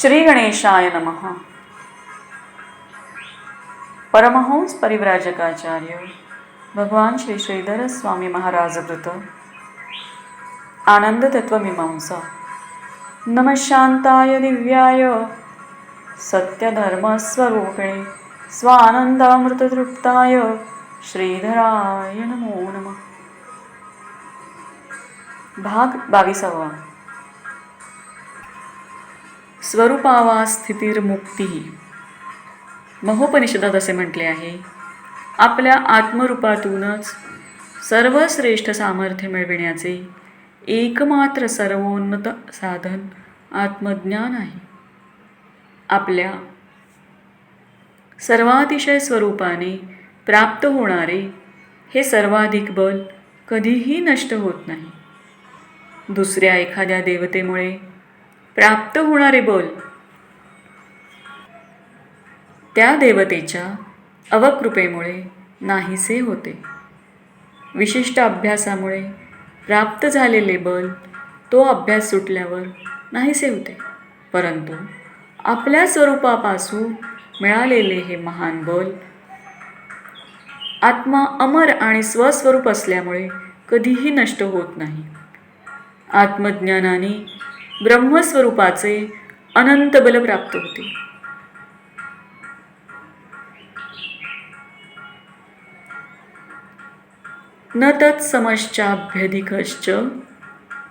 श्री गणेशाय नमः. परमहंस परिव्राजकाचार्य भगवान श्री श्रीधर स्वामी महाराज वृत आनंद तत्वमीमांसा नमः शांताय दिव्याय सत्यधर्मस्वरूपिणे स्वानंदामृततृप्ताय श्रीधराय नमो नमः. भाग बावीसावा. स्वरूपावा स्थितीर्मुक्ती. महोपनिषदात असे म्हटले आहे आपल्या आत्मरूपातूनच सर्वश्रेष्ठ सामर्थ्य मिळविण्याचे एकमात्र सर्वोन्नत साधन आत्मज्ञान आहे. आपल्या सर्वातिशय स्वरूपाने प्राप्त होणारे हे सर्वाधिक बल कधीही नष्ट होत नाही. दुसऱ्या एखाद्या देवतेमुळे प्राप्त होणारे बल. त्या देवतेच्या अवकृपेमुळे नाहीसे होते. विशिष्ट अभ्यासामुळे प्राप्त झालेले बल तो अभ्यास सुटल्यावर नाहीसे होते. परंतु आपल्या स्वरूपापासून मिळालेले हे महान बल आत्मा अमर आणि स्वस्वरूप असल्यामुळे कधीही नष्ट होत नाही. आत्मज्ञानाने ब्रह्मस्वरूपाचे अनंत बल प्राप्त होते. न तत्समश्चाभ्यधिकश्च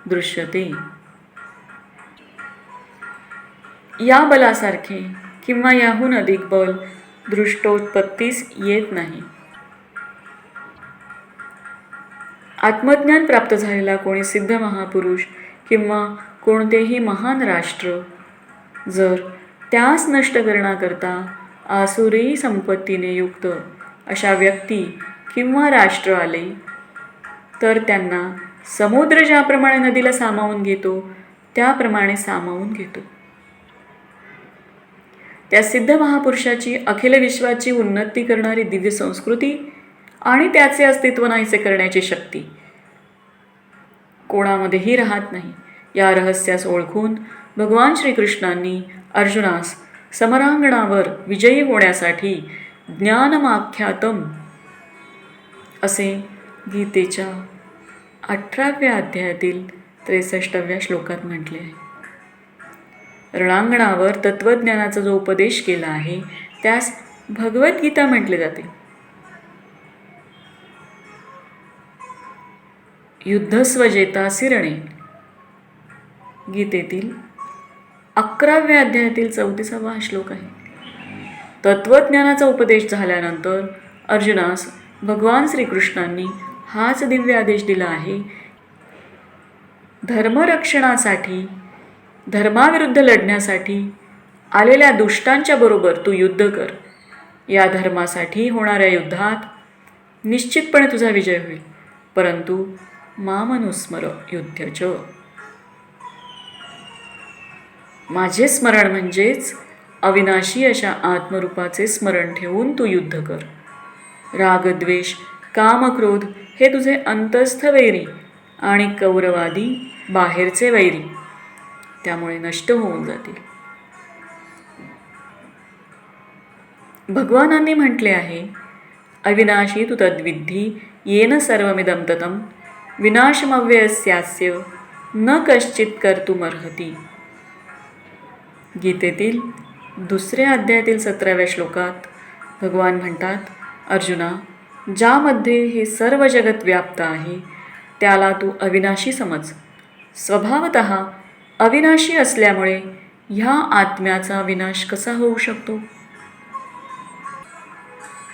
दृश्यते. या बलासारखे किंवा याहून अधिक बल दृष्टोत्पत्तीस येत नाही. आत्मज्ञान प्राप्त झालेला कोणी सिद्ध महापुरुष किंवा कोणतेही महान राष्ट्र जर त्यास नष्ट करण्याकरता आसुरी संपत्तीने युक्त अशा व्यक्ती किंवा राष्ट्र आले तर त्यांना समुद्र ज्याप्रमाणे नदीला सामावून घेतो त्याप्रमाणे सामावून घेतो. त्या सिद्ध महापुरुषाची अखिल विश्वाची उन्नती करणारी दिव्य संस्कृती आणि त्याचे अस्तित्व नाहीसे करण्याची शक्ती कोणामध्येही राहत नाही. या रहस्यास ओळखून भगवान श्रीकृष्णांनी अर्जुनास समरांगणावर विजयी होण्यासाठी ज्ञानमाख्यातम असे गीतेच्या अठराव्या अध्यायातील त्रेसष्टव्या श्लोकात म्हटले आहे. रणांगणावर तत्त्वज्ञानाचा जो उपदेश केला आहे त्यास भगवद्गीता म्हटले जाते. युद्धस्वजेता सिरणे गीतेतील अकराव्या अध्यायातील चौतीसावा हा श्लोक आहे. तत्त्वज्ञानाचा उपदेश झाल्यानंतर अर्जुनास भगवान श्रीकृष्णांनी हाच दिव्य आदेश दिला आहे. धर्मरक्षणासाठी धर्माविरुद्ध लढण्यासाठी आलेल्या दुष्टांच्या बरोबर तू युद्ध कर. या धर्मासाठी होणाऱ्या युद्धात निश्चितपणे तुझा विजय होईल. परंतु मामनुस्मर युद्धच माझे स्मरण म्हणजेच अविनाशी अशा आत्मरूपाचे स्मरण ठेवून तू युद्ध कर. रागद्वेष कामक्रोध हे तुझे अंतस्थ वैरी आणि कौरवादी बाहेरचे वैरी. त्यामुळे नष्ट होऊन जातील. भगवानांनी म्हटले आहे अविनाशी तू तद्विद्धी येन सर्वमिदम ततम विनाशमव्यस्यास्य न कश्चित कर्तुमर्हती. गीतेतील दुसऱ्या अध्यायातील सतराव्या श्लोकात भगवान म्हणतात अर्जुना ज्यामध्ये हे सर्व जगत व्याप्त आहे त्याला तू अविनाशी समज. स्वभावत अविनाशी असल्यामुळे ह्या आत्म्याचा विनाश कसा होऊ शकतो?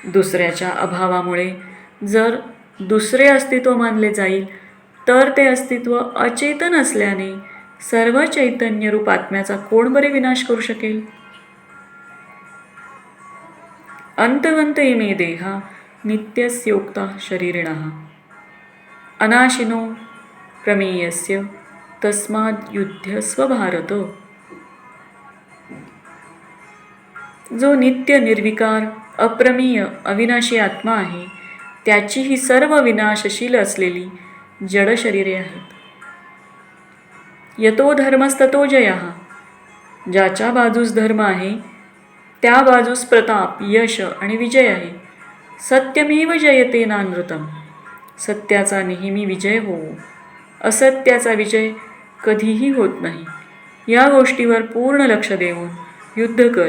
दुसऱ्याच्या अभावामुळे जर दुसरे अस्तित्व मानले जाईल तर ते अस्तित्व अचेतन असल्याने सर्व चैतन्यरूप आत्म्याचा कोण बरे विनाश करू शकेल? अंतवंत इमे देहा नित्यस्योक्ता शरीरिण। अनाशिनो प्रमेयस्य तस्माद युद्ध स्वभारत। जो नित्य निर्विकार अप्रमेय अविनाशी आत्मा आहे त्याची ही सर्व विनाशशील असलेली जड शरीरे आहेत। यतो धर्मस्ततो जया। ज्याच्या बाजूस धर्म आहे त्या बाजूस प्रताप यश आणि विजय आहे। सत्यमेव जयते नानृतम। सत्याचा नेहमी विजय होवो असत्याचा विजय कधीही होत नाही। या गोष्टीवर पूर्ण लक्ष देऊन युद्ध कर।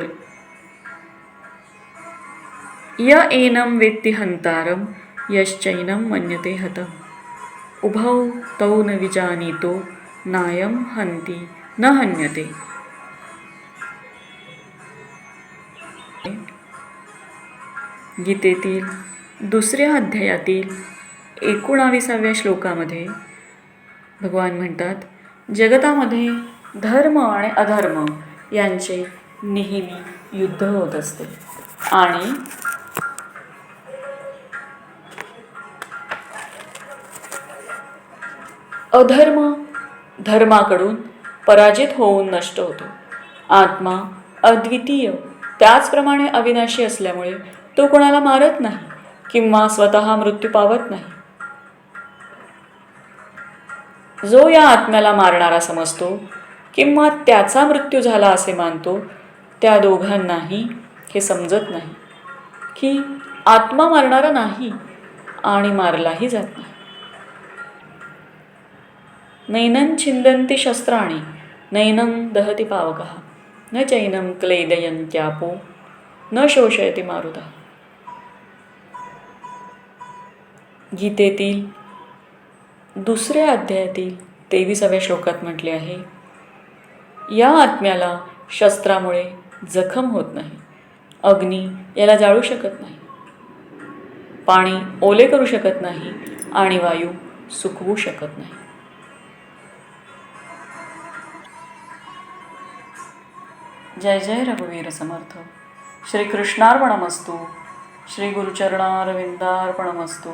य एनं वेत्ती हंतारम यश्चैनम मन्यते हतम्। उभौ तौ न विजानीतो। नायम हंती न हन्यते। गीतेतील दुसऱ्या अध्यायातील एकोणाविसाव्या श्लोकामध्ये भगवान म्हणतात जगतामध्ये धर्म आणि अधर्म यांचे नेहमी युद्ध होत असते. आणि अधर्म धर्माकडून पराजित होऊन नष्ट होतो. आत्मा अद्वितीय त्याचप्रमाणे अविनाशी असल्यामुळे तो कोणाला मारत नाही किंवा स्वतः मृत्यू पावत नाही. जो या आत्म्याला मारणारा समजतो किंवा त्याचा मृत्यू झाला असे मानतो त्या दोघांनाही हे समजत नाही की आत्मा मारणारा नाही आणि मारलाही जात नाही. नैनं छिन्दन्ति शस्त्राणि नैनं दहति पावकः। न चैनं क्लेदयन्त्यापो न शोषयति मारुतः। गीतेतील दुसऱ्या अध्यायातील तेविसाव्या श्लोकात म्हटले आहे या आत्म्याला शस्त्रामुळे जखम होत नाही अग्नी याला जाळू शकत नाही पाणी ओले करू शकत नाही आणि वायू सुकवू शकत नाही। जय जय रघुवीर समर्थ. श्री कृष्णार्पणमस्तू श्री गुरुचरणारविंदार्पणमस्तू